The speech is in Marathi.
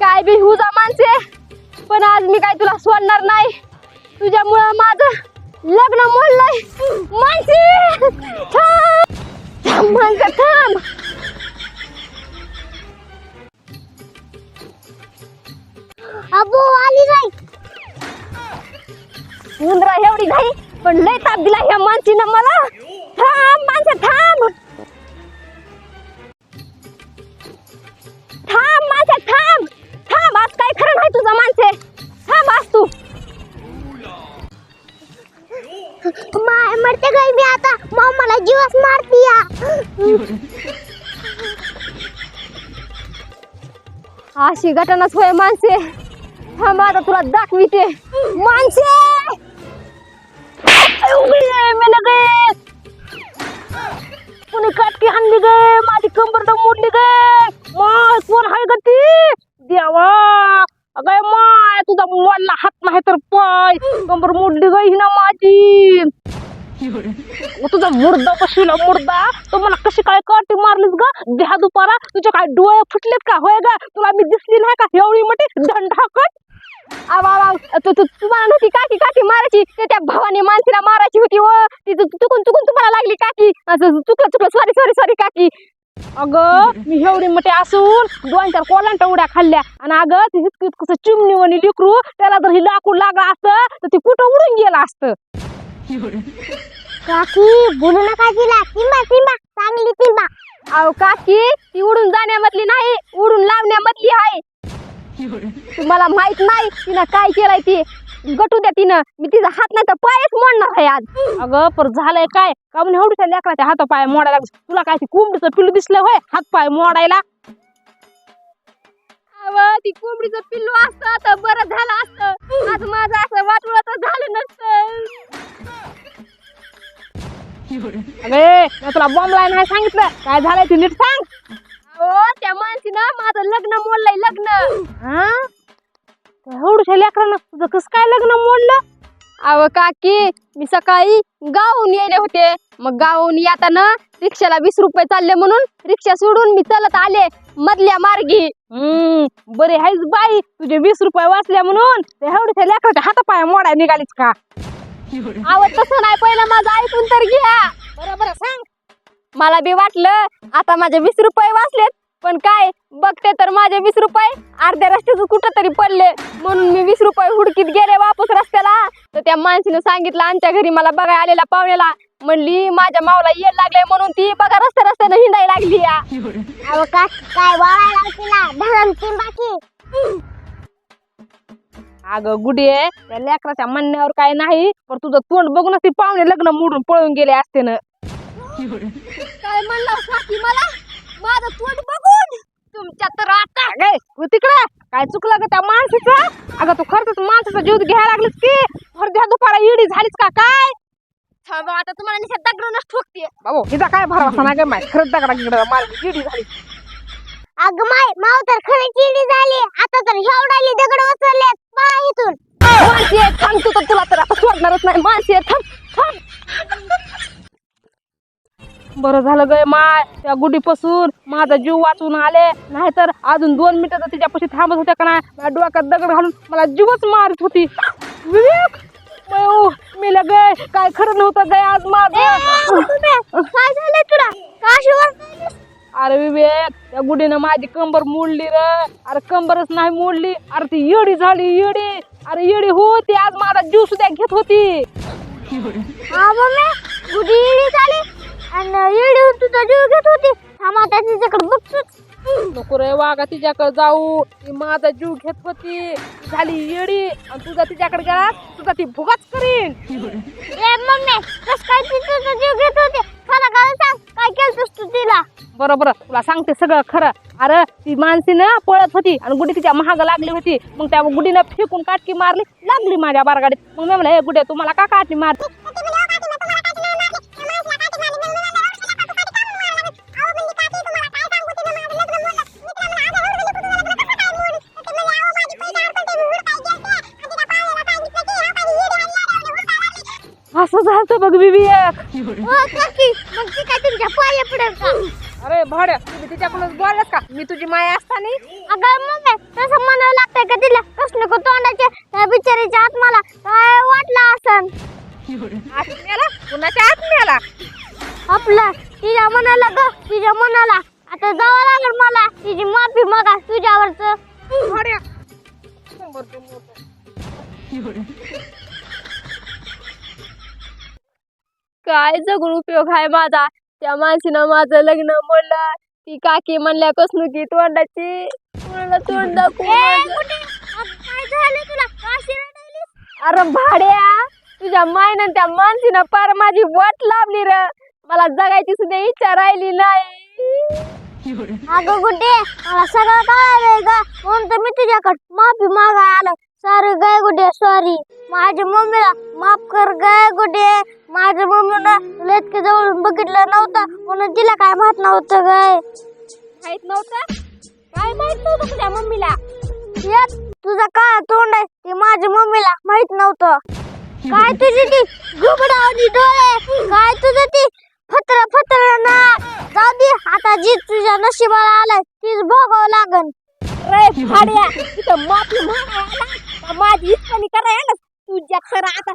काय बी हुजा माणसे. पण आज मी काय तुला सोडणार नाही. तुझ्यामुळं माझं लग्न मोडलंय. माणसे! थांब. माणसं थांब. अबो आली नाही. मुंद्रा एवढी नाही पण लय ताप दिला ह्या माणसीनं मला. थांब माणसं थांब. थांब! थांब! आज काय खरं नाही तुझं माणसे? थांब आज तू. माय मरते गई मी आता. मग मला जीवच मारती या. अशी घटनाच होय माणसे. थांब आता तुला दाखविते. माणसे! उघडी आहे, मेलं गे कुणी काटकी हाणली गे? माझी कंबर तर मोडली गे माय कोण आहे ग ती देवा अगं माय तुझा मोडला हात नाही तर पाय कंबर मोडली गई ना माझी मग तुझा मुर्दा बसविला मुर्दा. तो मला कशी काय काठी मारलीस ग? देहा दुपारा तुझे काय डोळे फुटलेत का? होय ग? तुला मी दिसली नाही का? एवढी मोठी दंडाकट तू तू तुम्हाला नव्हती काकी काकी मारायची? ते त्या भावाने माणसीला मारायची होती व ती चुकून चुकून तुम्हाला लागली काकी चुकलं चुकलं. सॉरी सॉरी सॉरी काकी. अगं मी एवढी मोठे असून दोन चार कोलांटा उड्या खाल्ल्या. आणि अगं ती इतकं चिमणी वणी लिकरू त्याला जर ही लाकूड लागलं असतं तर ती कुठं उडून गेलं असतं? काकी बोलू नका तिला. सिंबा सिंबा चांगली सिंबा अहो काकी ती उडून जाण्यामधली नाही उडून लावण्यामधली आहे. तुम्हाला माहीत नाही तिनं काय केलंय ती. गटू द्या तिनं. मी तिचा हात नाही तर पायच मोडणार आहे आज. अगं पर झालंय काय? का म्हणून एवढ्या लेकराच्या हात पाय मोडायला? तुला काय ती कोंबडीचं पिल्लू दिसलं होय? हात पाय मोडायला? अव ती कोंबडीचं पिल्लू असतं बरं झालं असतं. आज माझं असं वाटलं तर झालं नसतं. मी तुला बॉम्बला नाही सांगितलं. काय झालंय ते नीट सांग. हो त्या माणसीनं माझं लग्न मोडलंय लग्न. हा? एवढ्या लेकरानं तुझं कसं काय लग्न मोडलं? अव काकी मी सकाळी गावून यायले होते. मग गावून येताना रिक्षाला वीस रुपये चालले म्हणून रिक्षा सोडून मी चालत आले मधल्या मार्गी. हम्म बरे हायच बाई. तुझे वीस रुपये वाचले म्हणून ते एवढ्या लेकराच्या हातापाय मोडाय निघालीच का? आवड तसं नाही पहिलं माझं ऐकून तर घ्या. बरोबर सांग. मला बी वाटलं आता माझे वीस रुपये वाचलेत पण काय बघते तर माझे वीस रुपये अर्ध्या रस्त्याचं कुठं तरी पडले. म्हणून मी वीस रुपये हुडकीत गेले वापस रस्त्याला. तर त्या माणसीनं सांगितलं आमच्या घरी मला बघायला आलेल्या पाहुण्याला. म्हणली माझ्या मावला ये लागले म्हणून ती बघा रस्त्या रस्त्यानं हिंडायला लागली या. अहो का काय वाळायला तिला धरण सिंबा की अगं गुडी आहे. त्या लेकराच्या म्हणण्यावर काय नाही पण तुझं तोंड बघूनच ती पाहुणे लग्न मोडून पळून गेले असते ना. काय म्हणलं मला? माझं तोंड बघून? तुमच्या तर आता गे तिकडे. काय चुकलं ग त्या माणसाचं? अगं तू खरंच माणसाचा जीव घ्यायला लागलीस की? अर्ध्या दुपारा इडी झालीस का काय? थांबा आता तुम्हाला निशा दगडूनच ठोकते बाबू हिचा काय भरवसा नाही ग माय? खरंच दगडा गिडा मार इडी झाली. अगं माय माव तर खरं चिडी झाली. आता तर एवढाली दगड उचलले पळा इथून. माणसी आहे, थांब तू तर तुला तर आता सोडणारच नाही. माणसी आहे, थांब थांब. बरं झालं गय माय. त्या गुडीपासून माझा जीव वाचून आले. नाहीतर अजून दोन मिनिटं तर तिच्यापाशी थांबत होत्या का नाही? माझ्या डोक्यात दगड घालून मला जीवच मारत होती. विवेक! मी गय काय खरं नव्हतं गय आज माझं. काय झालं तुला? काशीवर अरे विवेक त्या गुडीनं माझी कंबर मोडली र. अरे कंबरच नाही मोडली. अरे ती येडी झाली येडी. अरे येडी होती आज माझा जीव सुद्धा घेत होती. हा गुडी येडी झाली. आणि येडी तुझा जीव घेत होती. थांबा त्याच्याकडे बघतोच नको रे वागा तिच्याकडे जाऊ. ती माझा जीव घेत होती. झाली येडी. आणि तुझा तिच्याकडे गेला तुझा ती भुगाच करीन. मम्मी कस काय ती तुझा जीव घेत होती? खरं खरं सांग काय तू तिला? बरोबर तुला सांगते सगळं खरं. अरे ती माणसी ना पळत होती आणि गुडी तिच्या महाग लागली होती. मग त्या गुडीनं फेकून काटकी मारली लागली माझ्या बारगाडीत. मग मी म्हणलं हे गुडे तुम्हाला का काटली मारली? असं झालं बघ विवेक हो मग अरे भाड्या तुम्ही तिच्याकडूनच बोलत का? मी तुझी माय असताना. अगं मम्मी तसं म्हणावं लागतंय का तिला? कसलं का तोंडाचे त्या बिचारीच्या आत्माला? काय वाटलं असन. आत्म्याला कुणाच्या आत्म्याला आपलं तिच्या मनाला ग तिच्या मनाला. आता जावं लागेल मला तिची माफी मागा तुझ्यावरच. भाड्या शंभर रुपये मोठं. काय जगून उपयोग आहे माझा? त्या माणसीनं माझं लग्न मोडलं. ती काकी म्हणल्या कसनुकी तोंडाची तोंड दाखवून? अरे भाड्या तुझ्या मायनं त्या माणसीनं पार माझी वाट लावली र. मला जगायची सुद्धा इच्छा राहिली नाही. अगं गुड्डे मला सगळं कळालंय ग. म्हणून तर मी तुझ्याकडे माफी मागाय आलो. सॉरी गाय गुड्डे सॉरी माझ्या मम्मीला माफ कर गाय गुड्डे माझ्या जवळून बघितलं नव्हतं. म्हणून तिला काय माहीत नव्हतं गाय माहीत नव्हतं? काय माहीत नव्हतं तुझ्या मम्मीला? यात तुझं काय तोंड आहे? ते माझ्या मम्मीला माहीत नव्हतं. काय तुझी ती घुबडावली डोळे? काय तुझं ती फत्र फत्र ना? जाऊ दे आता जी तुझ्या नशिबाला आलाय तीच भोगावं लागन. रे भाड्या तिथं माफी मागायला माझी इच्छा करायला. तुझ्या खरं आता